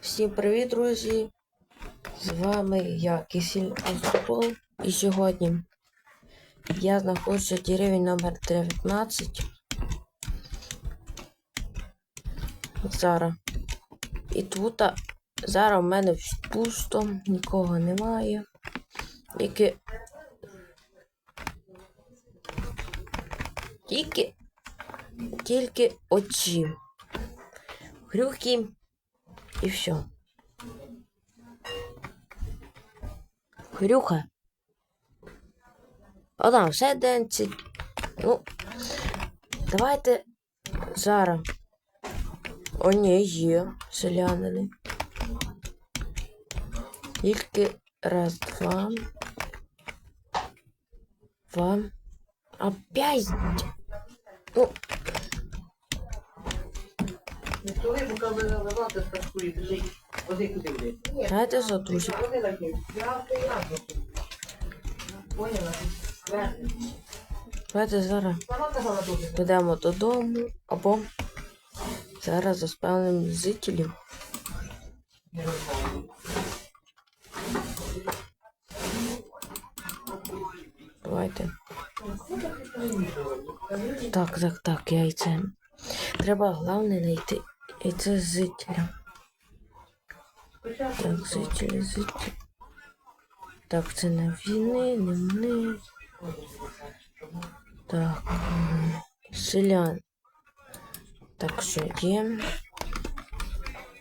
Всім привіт, друзі! З вами я, Кисіль Астопол. І сьогодні я знаходжуся в деревні номер 19. Зараз. І тут зараз в мене пусто, нікого немає. Тільки. Тільки. Тільки очі. Хрюхи. І все. Хрюха. О, там, все денці. Ну, давайте зараз. О, ні, є селянини. Тільки раз, два. Два. Опять. Ну, Коли поки ви наливати страшкує, біжить, води куди буде. знаєте що, друзі? Вони такі, я то. Поняла? Давайте зараз підемо додому або зараз заспавним жителів. Не. Давайте. Так, так, так, яйце. Треба головне знайти яйце жителя. Так, жителі, жителі. Так, це не війни, не вони. Так. м, Селян. Так, що є.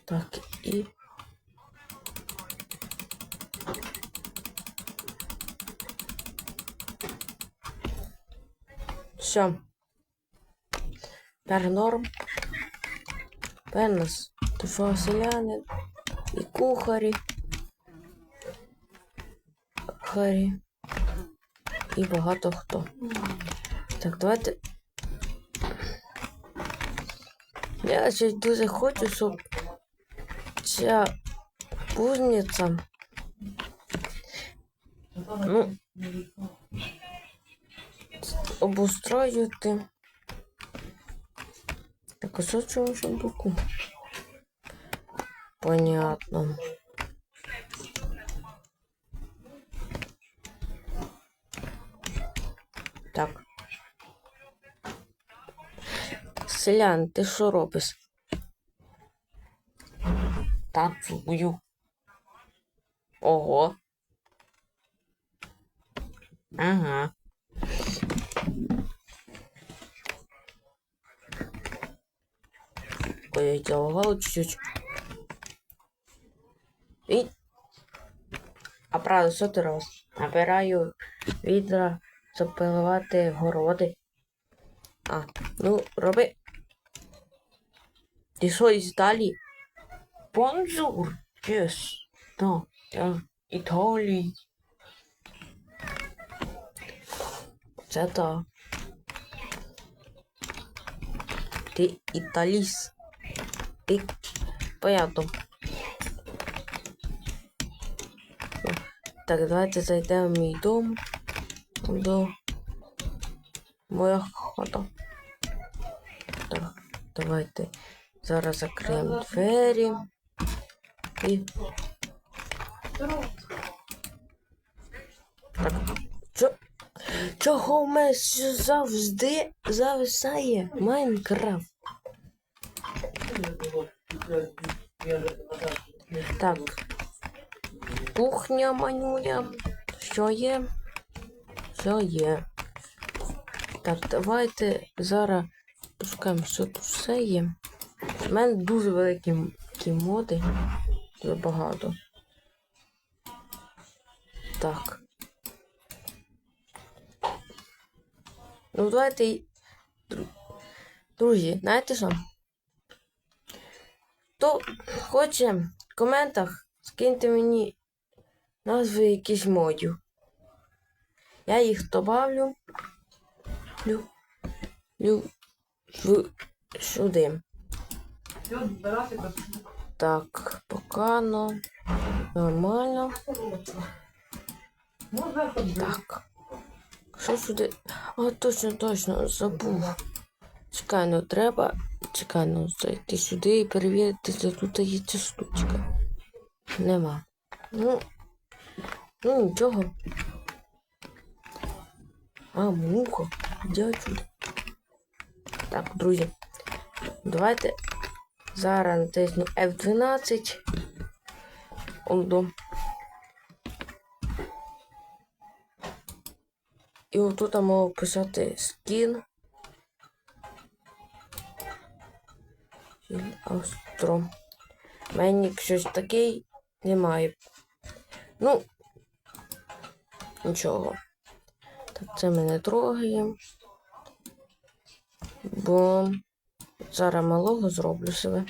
Так, і. Все. Тепер норм. Тепер нас два селяни і кухарі. Кухарі. І багато хто. Так, давайте. Я ще дуже хочу, щоб ця кузниця. Ну, обустроювати. Цьому сундуку? Понятно. Так. Селян, ти що робиш? Танцюю. Ого. Ага. Я залагал чуть-чуть. І... А правда, що? Набираю відра, запиливати городи. А, ну, роби. Ти що із Італії? Бонжур! Yes. No, я Італії. Це так. Ти італіс. Ти. Ну, Так, давайте зайдемо в мій дом. До моя хата. Так, давайте зараз закриємо двері. І. Так. Чо? Чого в мене завжди зависає Майнкрафт? Так. Кухня манюня. Що є? Що є? Так, давайте зараз пошукаємо, що тут все є. У мене дуже великі моди. Дуже багато. Так. Ну, давайте. Друзі, знаєте що? Хто хоче в коментах, скиньте мені назви якісь модів. Я їх добавлю. Лю, лю, в, сюди. Так, покано. Нормально. Так. Що сюди? А, точно, точно, забув. Чекай, ну треба Чекай, ну зайти сюди і перевірити, де тут є ця штучка. Нема. Ну, ну нічого. А, муха. Отсюда. Так, друзі. Давайте зараз натисну F12. Ондо. І отут можу писати скін. Астро. Мені щось такий немає. Ну, нічого. Так, це ми не трогаємо. Бо зараз малого зроблю себе.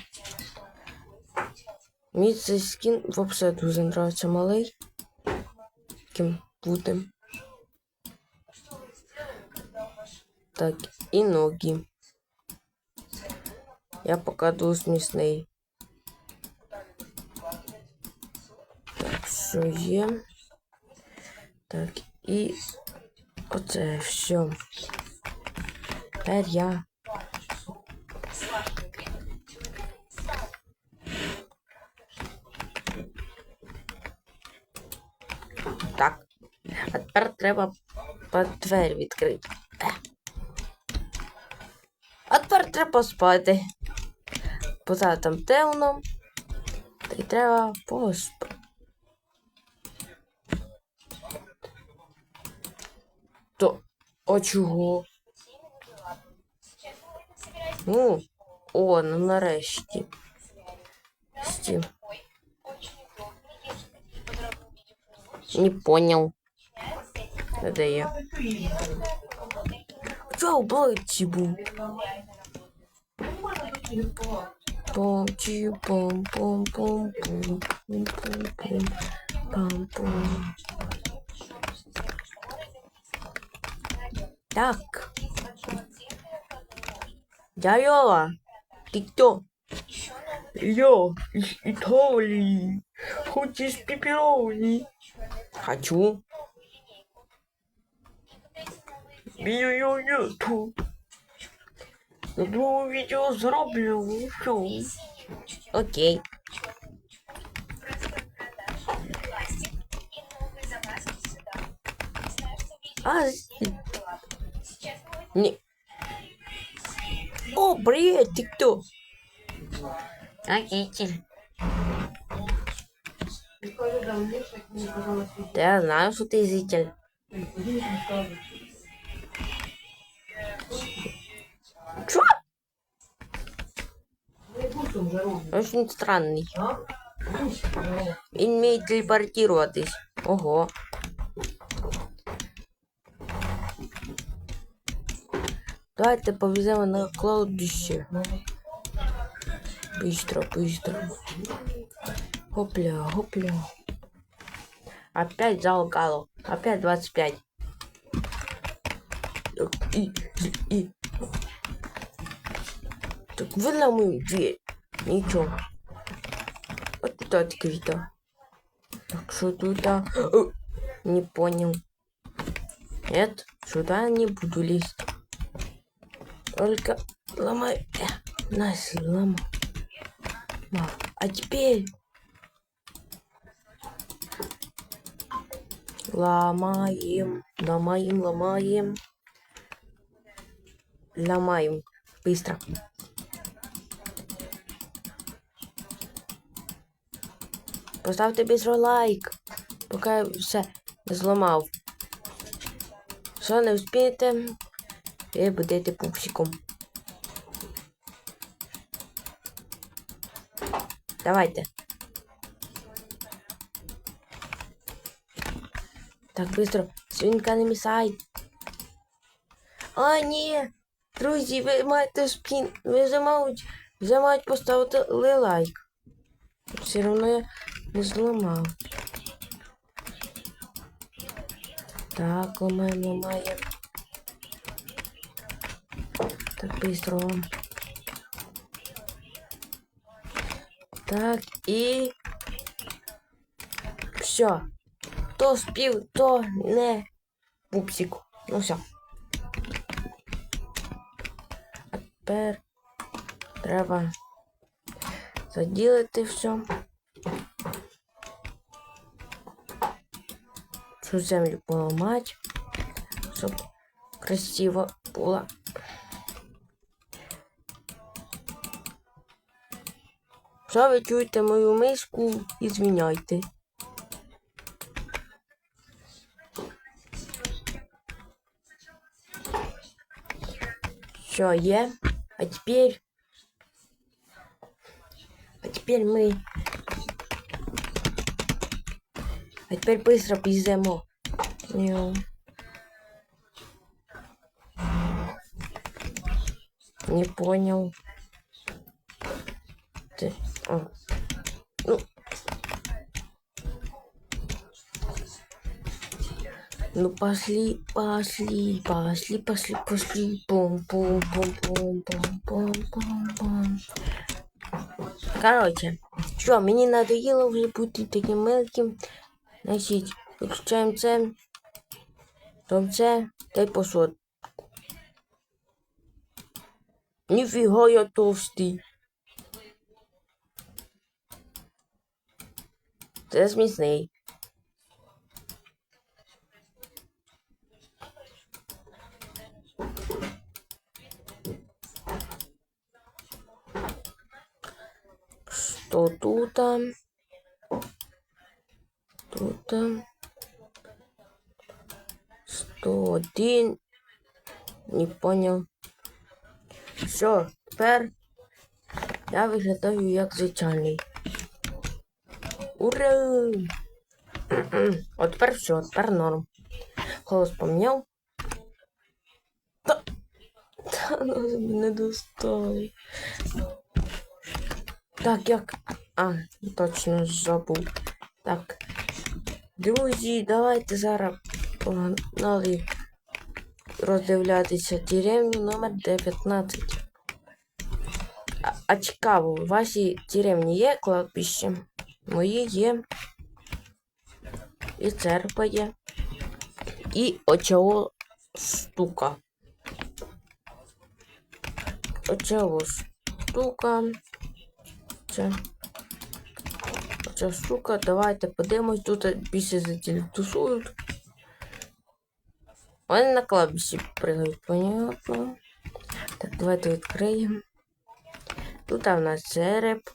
Мені цей скін взагалі дуже нравиться малий. Ким бути. Так, і ноги. Я покладу смісний. Так, що є. Так, і оце все. Тепер я. Так. А тепер треба двері відкрити. А тепер треба спати. Зараз там темно. Та й треба поспати. То, а чого? Ну, о, ну нарешті. Сті. Не понял. Де я? Чого блоці був? Пом чи пом пом пом пом пом пом пом пом пом. Так. Дайова, ты кто? Я из Италии. Хочешь пепперони? Хочу. Меня нету. На другому відео зроблю. Окей. Okay. А, не. О, привет, ты кто? Родитель. Да, знаю, что ты зритель. Чё? Не бусом вже роблю. Очень странный. А? Бус, здорово. Він вміє телепортуватись. Ого. Давайте повеземо на кладбище. Быстро, быстро. Хопля, хопля. Опять залгало. Опять 25. И, и. Так выломаю дверь. Ничего. Вот это открыто. Так что тут? а? Э, Не понял. Нет, сюда не буду лезть. Только ломай. Э, Нас ломал. Ма, А теперь ломаем, ломаем, ломаем, ломаем. Быстро. Поставте быстро лайк, поки я все не зламав. Що не вспієте, ви будете пупсиком. Давайте. Так, быстро. Свинка не місай. А, ні. Друзі, ви маєте спін. Ви вже мають, вже мають поставити лайк. Все одно я зламав. Так, ламаємо, ламаємо. Так, быстро. Так, і... Все. Хто спів, то не пупсик. Ну все. А тепер треба заділити все. Цю землю поламати, щоб красиво було. Що ви чуєте мою мишку і звіняйте. Все, є. А теперь... А теперь мы... А теперь быстро піздемо. Йоу. Не понял. Ты... а. Ну. Ну пошли, пошли, пошли, пошли, пошли. Пум, пум, пум, пум, пум, пум, пум, пум. Короче, що, мені надоело вже бути таким мелким. Значить, виключаємо це. Там це, та й посуд. Ніфіга я товстий. Це смісний. Что тут? там? Тут там? 101. Не понял. Все, тепер я виглядаю як звичайний. Ура! От тепер все, тепер норм. Голос поміняв. Та, та ну, не достали. Так, як. А, точно забув. Так. Друзі, давайте зараз погнали роздивлятися деревню номер 19. А, а цікаво, у вашій деревні є кладбище? Мої є. І церква є. І очого штука. Очого штука. Це. Ця штука, давайте подивимось, тут більше жителів тусують. Вони на кладбищі пригають, понятно. Так, давайте відкриємо. Тут у нас череп.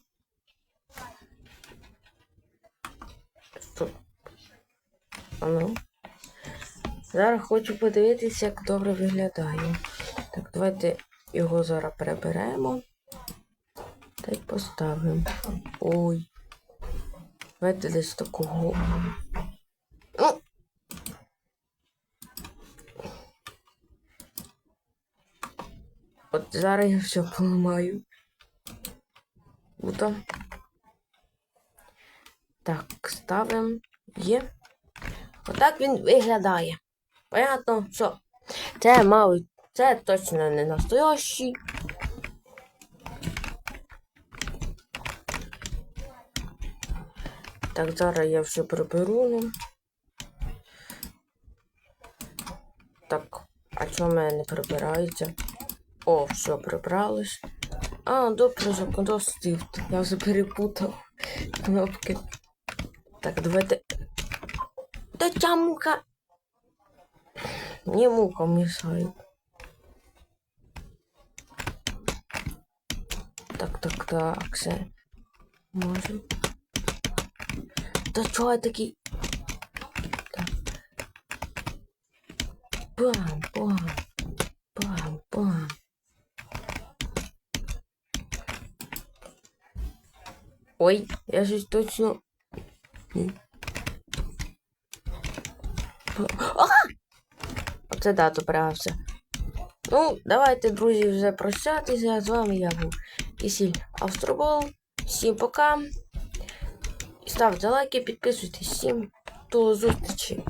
Що? А ну. Зараз хочу подивитися, як добре виглядає. Так, давайте його зараз приберемо. Та й поставимо. Ой. Давайте десь такого. Ну. От зараз я все поламаю. Круто. Так, ставимо. Є. Отак він виглядає. Понятно, що це, мабуть, це точно не настоящий. Так, зараз я все приберу. Так, а чому в мене не прибирається? О, все, прибралось. А, добре, законодавствів. Я вже перепутав кнопки. Так, давайте. Та ця мука. Не мука мішає. Так, так, так, все. Може. Та чого я такий? Так. Бам, бам, бам, бам. Ой, я щось точно. Ні. А! Оце да, добрався. Ну, давайте, друзі, вже прощатися. З вами я був Кисіль Австробол. Всім пока. Ставте лайки, підписуйтесь. Всім до зустрічі.